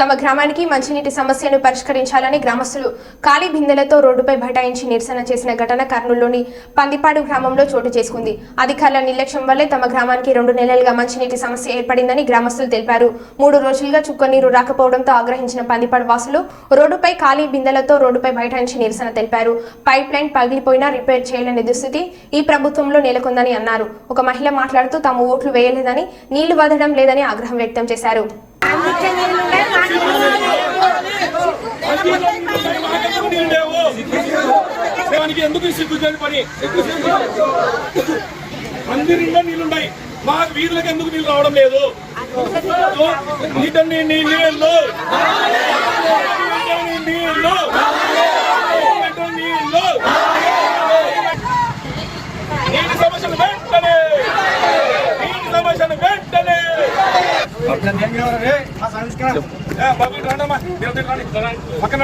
తమ గ్రామానికి మంచినీటి సమస్యను పరిష్కరించాలని గ్రామస్తులు ఖాళీ బిందెలతో రోడ్డుపై బైఠాయించి నిరసన చేసిన ఘటన కర్నూలులోని పందిపాడు గ్రామంలో చోటు చేసుకుంది. అధికారుల నిర్లక్ష్యం వల్లే తమ గ్రామానికి రెండు నెలలుగా మంచినీటి సమస్య ఏర్పడిందని గ్రామస్తులు తెలిపారు. మూడు రోజులుగా చుక్క నీరు రాకపోవడంతో ఆగ్రహించిన పందిపాడు వాసులు రోడ్డుపై ఖాళీ బిందెలతో రోడ్డుపై బైఠాయించి నిరసన తెలిపారు. పైప్ లైన్ పగిలిపోయినా రిపేర్ చేయలేని దుస్థితి ఈ ప్రభుత్వంలో నెలకొందని అన్నారు. ఒక మహిళ మాట్లాడుతూ తాము ఓట్లు వేయలేదని నీళ్ళు వదడం లేదని ఆగ్రహం వ్యక్తం చేశారు. ఎందుకు సిగ్గు చేయని పని? మందిరంలో నీళ్ళున్నాయి. మా వీధులకు ఎందుకు నీళ్ళు రావడం లేదు? నీటన్ని నీళ్ళు. నీళ్ళు నీళ్ళు. నీటి సమస్యను వెంటనే. నీటి వెంటనే. పక్కన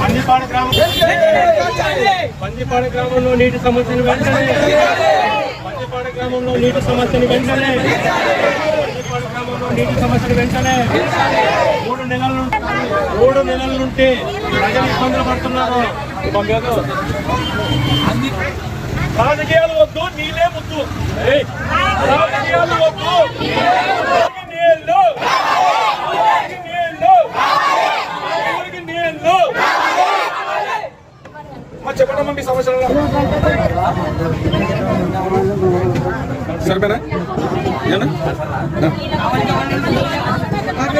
పందిపాడు గ్రామం. పందిపాడు గ్రామంలో నీటి సమస్యను వెంటనే పందిపాడు గ్రామంలో నీటి సమస్యను వెంటనే పందిపాడు గ్రామంలో నీటి సమస్యను వెంటనే మూడు నెలల నుండి మూడు నెలల నుండి ప్రజలు ఇబ్బందులు పడుతున్నారు. రాజకీయాలు వద్దు నీళ్ళే ముద్దు ఏయ్, రాజకీయాలు వద్దు నీళ్ళు నీళ్ళు ఊరికి నీళ్ళు మా చెప్పండి మీ సమస్యలు. సరిపోయినా?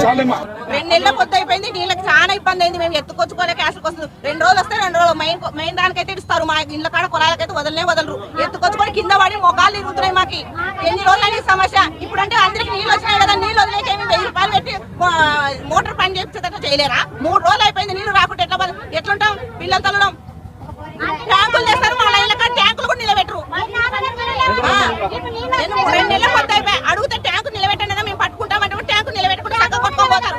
చాలేమ్మా. రెండు నెలల కొత్త అయిపోయింది నీళ్ళకి చాలా ఇబ్బంది అయింది. మేము ఎత్తుకొచ్చుకోలేక అసలు వస్తుంది రెండు రోజులు వస్తే రెండు రోజులు. మెయిన్ మెయిన్ దానికైతే ఇస్తారు మా ఇళ్ళ కాడ కొలాలకైతే వదలనే వదలరు. ఎత్తుకొచ్చుకొని కింద పడి మొగాలు తిరుగుతున్నాయి మాకి. ఎన్ని రోజులు అనేది సమస్య. ఇప్పుడంటే అందరికి నీళ్ళు వచ్చినాయి కదా నీళ్ళు వదిలేక ఏమి వెయ్యి రూపాయలు పెట్టి మోటార్ పని చేసేటట్టు చేయలేరా? మూడు రోజులు అయిపోయింది నీళ్ళు రాకుండా ఎట్లా బతు- ఎట్లుంటాం పిల్లలు తల్లడం ట్యాంకులు చేస్తారు మా ఇళ్ళ కాడ ట్యాంకులు కూడా నిలబెట్టరు ఆ, నేను రెండు నెలల పొద్దు అయిపోయి అడిగితే ట్యాంకు నిలబెట్టండి మేము పట్టుకుంటామంటే కూడా ట్యాంకు నిలబెట్టుకుంటే చక్క కొట్టుకొని పోతారు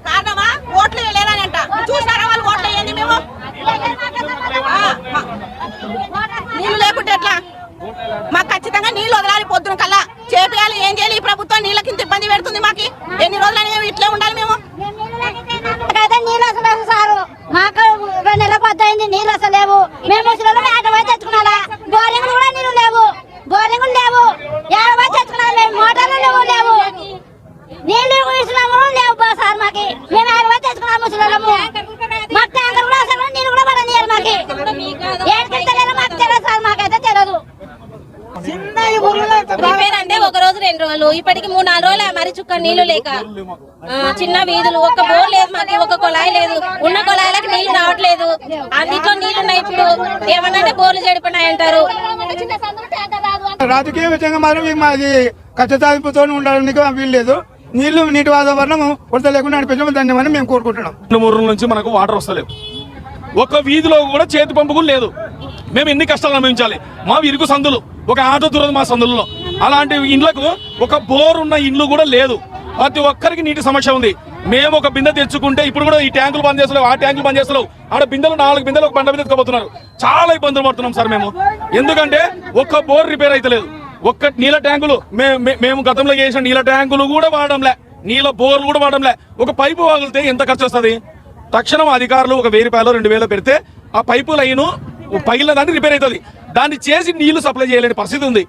కారణమా ఓట్లు వేయలేదని అంట చూసారా వాళ్ళు ఓట్లు వేయండి మేము ఆ, మా- నీళ్ళు లేకుంటే ఎట్లా మాకు ఖచ్చితంగా నీళ్ళు వదలాలి పొద్దున కల్లా చేపియాలి ఏం చేయాలి ఈ ప్రభుత్వం నీళ్ళకి ఇంత ఇబ్బంది పెడుతుంది మాకు ఎన్ని రోజులని మేము ఇట్లే ఉండాలి మేము మాకైతే నీళ్ళు అసలు సారు మాకు రెండు నెలల కొద్ది అయింది నీళ్ళు అసలు లేవు మేము ముసలి ఆట పోయి తెచ్చుకున్నాడా బోరింగ్లు కూడా నీళ్ళు లేవు బోరింగ్లు లేవు ఏడ పోయి తెచ్చుకున్నాం మేము మోటార్లు లేవు లేవు నీళ్ళు ఇచ్చినాము లేవు బా సార్ మాకి మేము ఆడ పోయి ముసలి మాకు ట్యాంకర్ కూడా అసలు నీళ్ళు కూడా పడనీయాలి మాకి. తెలియదు మాకు తెలియదు సార్ మాకైతే తెలియదు. రిపేర్ అంటే ఒక రోజు రెండు రోజులు. ఇప్పటికి మూడు నాలుగు రోజులు మరి చుక్క నీళ్ళు లేక చిన్న వీధులు ఒక బోర్ లేదు మాకు ఒక కొలాయి లేదు. ఉన్న కొలాయిలకు నీళ్ళు రావట్లేదు. అన్నిట్లో నీళ్ళు ఉన్నాయి ఇప్పుడు. ఏమన్నా బోర్లు చెడిపోయినాయి అంటారు రాజకీయ విధంగా మాత్రం మేము అది ఖచ్చితాధిపతితో ఉండడానికి వీలు లేదు. నీళ్ళు నీటి వాతావరణం ఉడత లేకుండా నడిపించడం ధన్యమని మేము కోరుకుంటున్నాం. మూడు రోజుల నుంచి మనకు వాటర్ వస్తలేవు ఒక వీధిలో కూడా చేతి పంపు కూడా లేదు. మేము ఎన్ని కష్టాలు అనుభవించాలి? మా ఇరుకు సందులు ఒక ఆటో దూరదు మా సందులలో. అలాంటి ఇండ్లకు ఒక బోర్ ఉన్న ఇండ్లు కూడా లేదు. ప్రతి ఒక్కరికి నీటి సమస్య ఉంది. మేము ఒక బిందె తెచ్చుకుంటే ఇప్పుడు కూడా ఈ ట్యాంకులు బంద్ చేస్తలేవు ఆ ట్యాంకులు బంద్ చేస్తలేవు. ఆడ బిందెలు నాలుగు బిందెలు ఒక బండ మీద ఎత్తుకోబోతున్నారు చాలా ఇబ్బందులు పడుతున్నాం సార్ మేము. ఎందుకంటే ఒక్క బోర్ రిపేర్ అయితలేదు ఒక్క నీళ్ళ ట్యాంకులు మే- మేము గతంలో చేసిన నీళ్ళ ట్యాంకులు కూడా వాడడంలే. నీళ్ళ బోర్లు కూడా వాడడంలే. ఒక పైపు వాగులితే ఎంత ఖర్చు వస్తుంది? తక్షణం అధికారులు ఒక వెయ్యి రూపాయలు రెండు వేలు పెడితే ఆ పైపు లైను పగిలిన దాన్ని రిపేర్ అవుతుంది. దాన్ని చేసి నీళ్ళు సప్లై చేయలేని పరిస్థితి ఉంది.